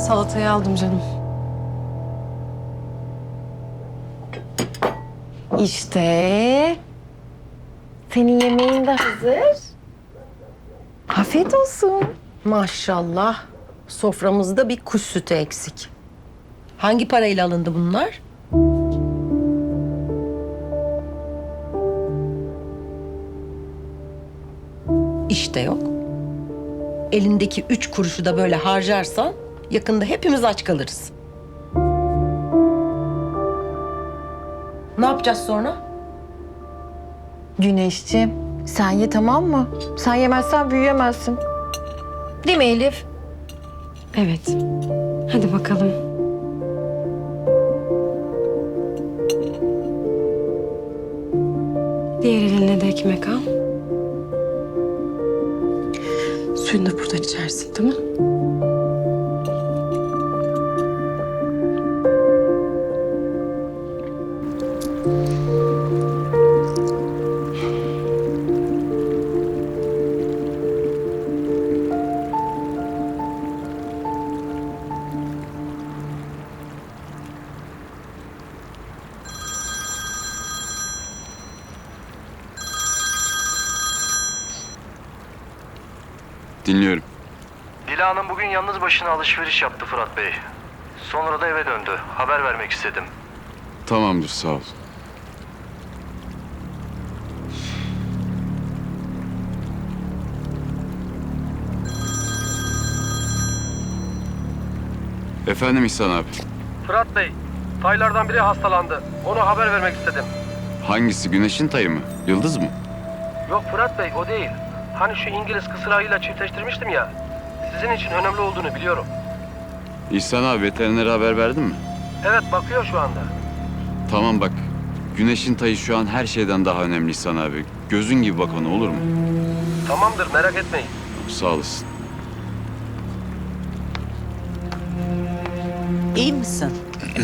Salatayı aldım canım. İşte senin yemeğin de hazır. Afiyet olsun. Maşallah. Soframızda bir kuş sütü eksik. Hangi parayla alındı bunlar? İşte yok. Elindeki üç kuruşu da böyle harcarsan yakında hepimiz aç kalırız. Ne yapacağız sonra? Güneşciğim sen ye tamam mı? Sen yemezsen büyüyemezsin. Değil mi Elif? Evet. Hadi bakalım. Diğer eline de ekmek al. Suyunu da buradan içersin tamam Dinliyorum. Dila Hanım bugün yalnız başına alışveriş yaptı Fırat Bey. Sonra da eve döndü. Haber vermek istedim. Tamamdır sağ ol. Efendim İhsan abi. Fırat Bey, taylardan biri hastalandı. Onu haber vermek istedim. Hangisi? Güneşin tayı mı? Yıldız mı? Yok Fırat Bey, o değil. Hani şu İngiliz kısırağıyla çiftleştirmiştim ya. Sizin için önemli olduğunu biliyorum. İhsan abi veterinere haber verdin mi? Evet, bakıyor şu anda. Tamam bak. Güneşin tayı şu an her şeyden daha önemli İhsan abi. Gözün gibi bak ona olur mu? Tamamdır, merak etmeyin. Sağ olasın. İyi misin?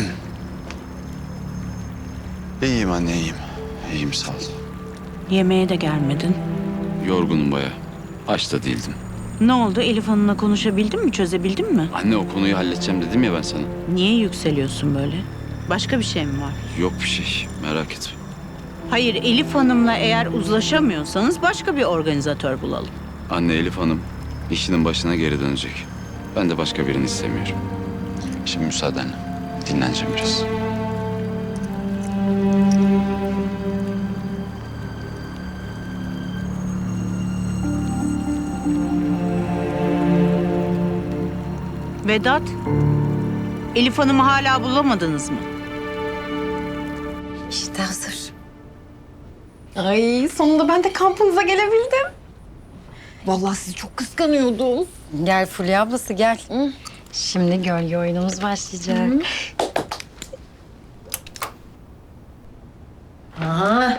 İyiyim anne iyiyim. İyiyim sağ ol. Yemeğe de gelmedin. Yorgunum baya. Aç da değildim. Ne oldu? Elif Hanım'la konuşabildin mi? Çözebildin mi? Anne o konuyu halledeceğim dedim ya ben sana. Niye yükseliyorsun böyle? Başka bir şey mi var? Yok bir şey merak etme. Hayır, Elif Hanım'la eğer uzlaşamıyorsanız başka bir organizatör bulalım. Anne Elif Hanım işinin başına geri dönecek. Ben de başka birini istemiyorum. Şimdi müsaadenle. Dinleneceğim biraz. Vedat, Elif Hanım'ı hala bulamadınız mı? İşte hazır. Ay sonunda ben de kampınıza gelebildim. Vallahi sizi çok kıskanıyordum. Gel Fulya ablası gel. Şimdi gölge oyunumuz başlayacak. Aa,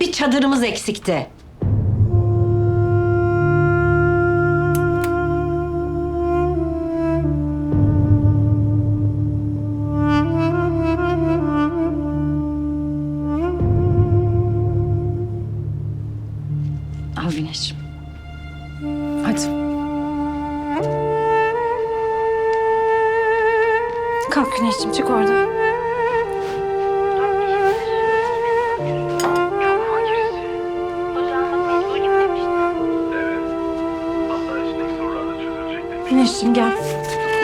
bir çadırımız eksikti. Kalk Güneş'im çık oradan. Güneş'im gel.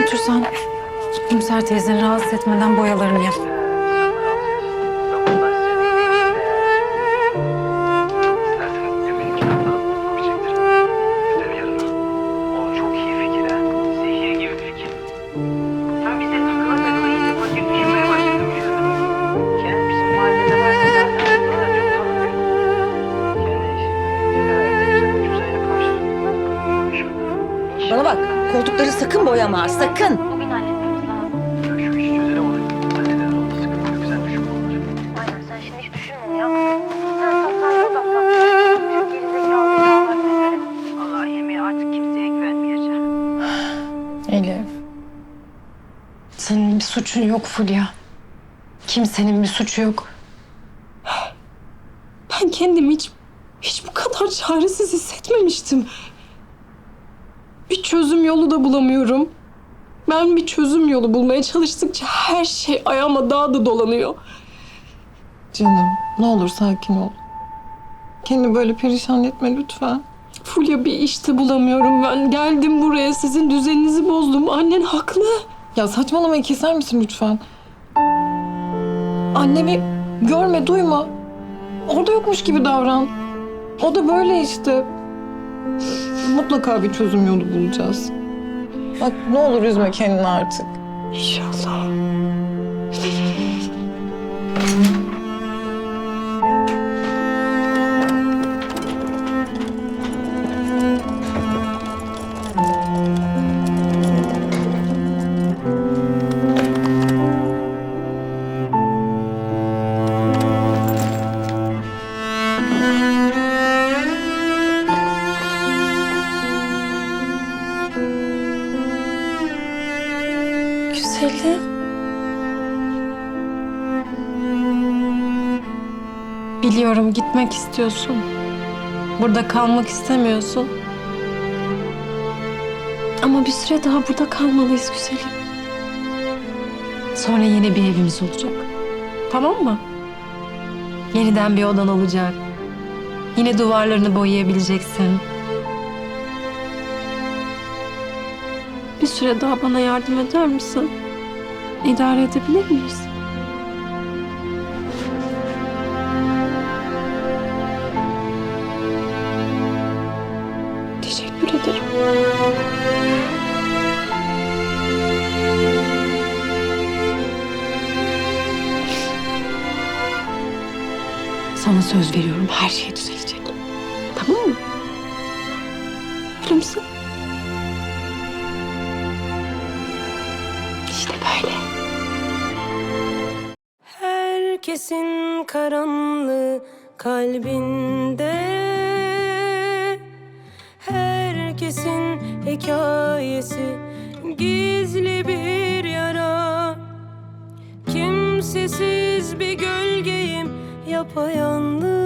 Otur sen. Teyzeni rahatsız etmeden boyalarını yap. Yemeği artık kimseye güvenmeyeceğim. Elif. Senin bir suçun yok Fulya. Kimsenin bir suçu yok. Ben kendimi hiç, hiç bu kadar çaresiz hissetmemiştim. Bir çözüm yolu da bulamıyorum. Ben bir çözüm yolu bulmaya çalıştıkça her şey ayağıma daha da dolanıyor. Canım ne olur sakin ol. Kendini böyle perişan etme lütfen. Fulya bir işte bulamıyorum ben. Geldim buraya sizin düzeninizi bozdum. Annen haklı. Ya saçmalamayı keser misin lütfen? Annemi görme, duyma. Orada yokmuş gibi davran. O da böyle işte. Mutlaka bir çözüm yolu bulacağız. Bak ne olur üzme kendini artık. İnşallah. Güzelim. Biliyorum gitmek istiyorsun. Burada kalmak istemiyorsun. Ama bir süre daha burada kalmalıyız güzelim. Sonra yeni bir evimiz olacak. Tamam mı? Yeniden bir odan olacak. Yine duvarlarını boyayabileceksin. Bir süre daha bana yardım eder misin? İdare edebilir miyiz? Teşekkür ederim. Sana söz veriyorum her şey düzelecek. Tamam mı? Gülümse. İşte böyle. Herkesin karanlığı kalbinde Herkesin hikayesi gizli bir yara Kimsesiz bir gölgeyim yapayalnız